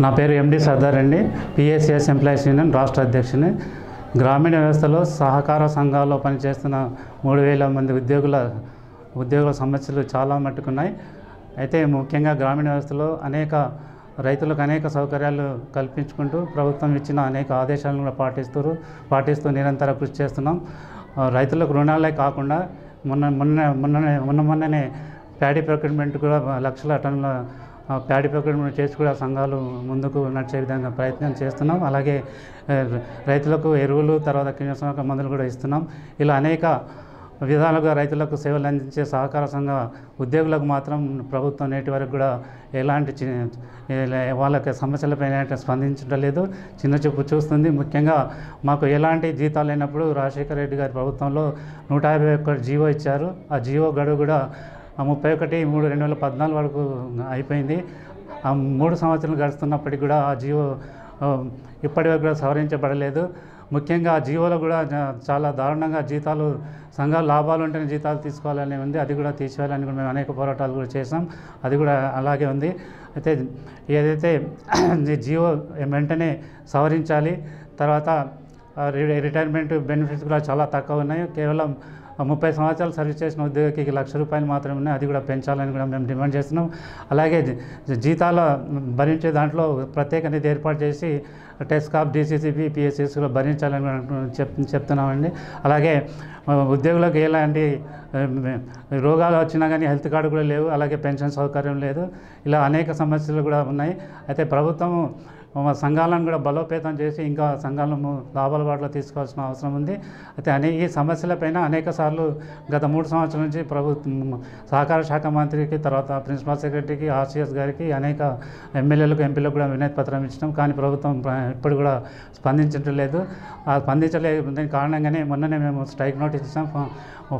నా పేరు ఎండి సర్దార్ అండి. పిఎస్సిఎస్ ఎంప్లాయీస్ యూనియన్ రాష్ట్ర అధ్యక్షుని. గ్రామీణ వ్యవస్థలో సహకార సంఘాల్లో పనిచేస్తున్న మూడు వేల మంది ఉద్యోగుల ఉద్యోగుల సమస్యలు చాలా మట్టుకున్నాయి అయితే ముఖ్యంగా గ్రామీణ వ్యవస్థలో అనేక రైతులకు అనేక సౌకర్యాలు కల్పించుకుంటూ ప్రభుత్వం ఇచ్చిన అనేక ఆదేశాలను కూడా పాటిస్తూ పాటిస్తూ నిరంతర కృషి చేస్తున్నాం. రైతులకు రుణాలే కాకుండా మొన్న మొన్న మొన్ననే మొన్న మొన్ననే ప్యాడీ ప్రొక్యూర్మెంట్ కూడా లక్షల టన్నుల ప్యాడి ప్రొక్యూర్మెంట్ చేసి కూడా సంఘాలు ముందుకు నడిచే విధంగా ప్రయత్నం చేస్తున్నాం. అలాగే రైతులకు ఎరువులు తర్వాత కీటనాశక మందులు కూడా ఇస్తున్నాం. ఇలా అనేక విధాలుగా రైతులకు సేవలు అందించే సహకార సంఘ ఉద్యోగులకు మాత్రం ప్రభుత్వం నేటి వరకు కూడా ఎలాంటి వాళ్ళకి సమస్యలపై స్పందించడం లేదు. చిన్న చూపు చూస్తుంది. ముఖ్యంగా మాకు ఎలాంటి జీతాలు లేనప్పుడు రాజశేఖర రెడ్డి గారి ప్రభుత్వంలో నూట యాభై ఒక్క జీవో ఇచ్చారు. ఆ జీవో గడువు కూడా ముప్పై ఒకటి మూడు రెండు వేల పద్నాలుగు వరకు అయిపోయింది. ఆ మూడు సంవత్సరాలు గడుస్తున్నప్పటికి కూడా ఆ జీవో ఇప్పటి వరకు కూడా సవరించబడలేదు. ముఖ్యంగా ఆ జీవోలో కూడా చాలా దారుణంగా జీతాలు సంఘాలు లాభాలు ఉంటేనే జీతాలు తీసుకోవాలని ఉంది. అది కూడా తీసేయాలని కూడా మేము అనేక పోరాటాలు కూడా చేసాం అది కూడా అలాగే ఉంది. అయితే ఏదైతే జీవో వెంటనే సవరించాలి తర్వాత రి- రిటైర్మెంట్ బెనిఫిట్స్ కూడా చాలా తక్కువ ఉన్నాయి. కేవలం ముప్పై సంవత్సరాలు సర్వీస్ చేసిన ఉద్యోగికి లక్ష రూపాయలు మాత్రమే ఉన్నాయి. అది కూడా పెంచాలని కూడా మేము డిమాండ్ చేస్తున్నాం. అలాగే జీ- జీతాల భరించే దాంట్లో ప్రత్యేక నిధి ఏర్పాటు చేసి టెస్కాప్ డీసీసీబీ పిఎస్సిస్ భరించాలని చెప్ చెప్తున్నామండి. అలాగే ఉద్యోగులకు ఎలాంటి రోగాలు వచ్చినా కానీ హెల్త్ కార్డు కూడా లేవు. అలాగే పెన్షన్ సౌకర్యం లేదు. ఇలా అనేక సమస్యలు కూడా ఉన్నాయి. అయితే ప్రభుత్వం సంఘాలను కూడా బలోపేతం చేసి ఇంకా సంఘాలను లాభాల బాటలో తీసుకోవాల్సిన అవసరం ఉంది. అయితే అనే ఈ సమస్యలపైన అనేక సార్లు గత మూడు సంవత్సరాల నుంచి ప్రభుత్వం సహకార శాఖ మంత్రికి తర్వాత ప్రిన్సిపల్ సెక్రటరీకి ఆర్సీఎస్ గారికి అనేక ఎమ్మెల్యేలకు ఎంపీలకు కూడా వినతి పత్రం ఇచ్చినాం. కానీ ప్రభుత్వం ఇప్పుడు కూడా స్పందించడం లేదు. ఆ స్పందించలేదు దాని కారణంగానే మొన్ననే మేము స్ట్రైక్ నోటీస్ ఇచ్చాం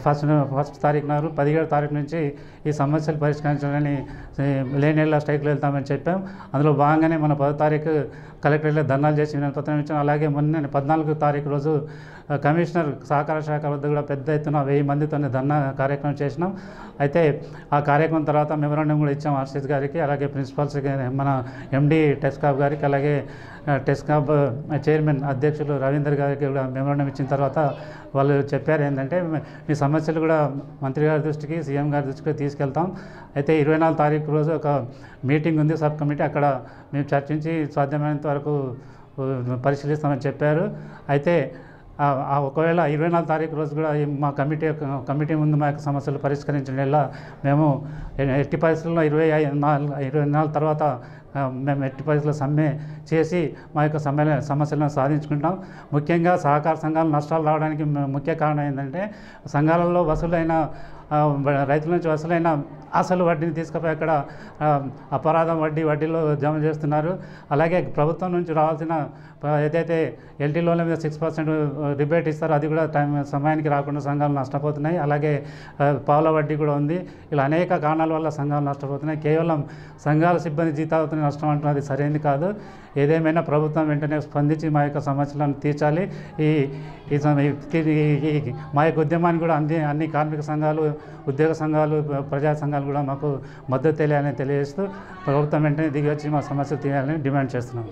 ఫస్ట్ ఫస్ట్ తారీఖు నారు పదిహేడు తారీఖు నుంచి ఈ సమస్యలు పరిష్కరించాలని ఏ, లేని స్ట్రైక్లు వెళ్తామని చెప్పాం. అందులో భాగంగానే మన పదో తారీఖు కలెక్టరేట్లో ధర్నాలు చేసి నేను పత్రం ఇచ్చాను అలాగే మొన్న పద్నాలుగు తారీఖు రోజు కమిషనర్ సహకార శాఖ వద్ద కూడా పెద్ద ఎత్తున వెయ్యి మందితో ధర్నా కార్యక్రమం చేసినాం. అయితే ఆ కార్యక్రమం తర్వాత మెమరాండం కూడా ఇచ్చాం ఆర్సీఎస్ గారికి అలాగే ప్రిన్సిపల్స్ మన ఎండి టెస్కాబ్ గారికి అలాగే టెస్కాబ్ చైర్మన్ అధ్యక్షులు రవీందర్ గారికి కూడా మెమరాండం ఇచ్చిన తర్వాత వాళ్ళు చెప్పారు ఏంటంటే మీ సమస్యలు కూడా మంత్రి గారి దృష్టికి సీఎం గారి దృష్టికి తీసుకెళ్తాం. అయితే ఇరవై నాలుగు తారీఖు రోజు ఒక మీటింగ్ ఉంది సబ్ కమిటీ. అక్కడ మేము చర్చించి సాధ్యమైనంత వరకు పరిశీలిస్తామని చెప్పారు. అయితే ఆ- ఒకవేళ ఇరవై నాలుగు తారీఖు రోజు కూడా మా కమిటీ కమిటీ ముందు మా యొక్క సమస్యలు పరిష్కరించడం మేము ఎట్టి పరిస్థితుల్లో ఇరవై నాలుగు ఇరవై నాలుగు తర్వాత మేము ఎట్టి పరిస్థితుల్లో సమ్మె చేసి మా యొక్క సమ్మె సమస్యలను సాధించుకుంటాం. ముఖ్యంగా సహకార సంఘాలు నష్టాలు రావడానికి ముఖ్య కారణం ఏంటంటే సంఘాలలో వసూలైన రైతుల నుంచి వసూలైన అసలు వడ్డీని తీసుకుపోయి అక్కడ అపరాధం వడ్డీ వడ్డీలో జమ చేస్తున్నారు. అలాగే ప్రభుత్వం నుంచి రావాల్సిన ఏదైతే ఎల్టీ లోన్ల మీద సిక్స్ పర్సెంట్ రిబేట్ ఇస్తారో అది కూడా టైం సమయానికి రాకుండా సంఘాలు నష్టపోతున్నాయి. అలాగే పావుల వడ్డీ కూడా ఉంది. ఇలా అనేక కారణాల వల్ల సంఘాలు నష్టపోతున్నాయి. కేవలం సంఘాల సిబ్బంది జీతాలతో నష్టం అంటున్నది అది సరైనది కాదు. ఏదేమైనా ప్రభుత్వం వెంటనే స్పందించి మా యొక్క సమస్యలను తీర్చాలి. ఈ ఈ ఈ- మా యొక్క ఉద్యమాన్ని కూడా అన్ని అన్ని కార్మిక సంఘాలు ఉద్యోగ సంఘాలు ప్రజా సంఘాలు కూడా మాకు మద్దతు తెలియాలని తెలియజేస్తూ ప్రభుత్వం వెంటనే దిగి వచ్చి మా సమస్యలు తీయాలని డిమాండ్ చేస్తున్నాం.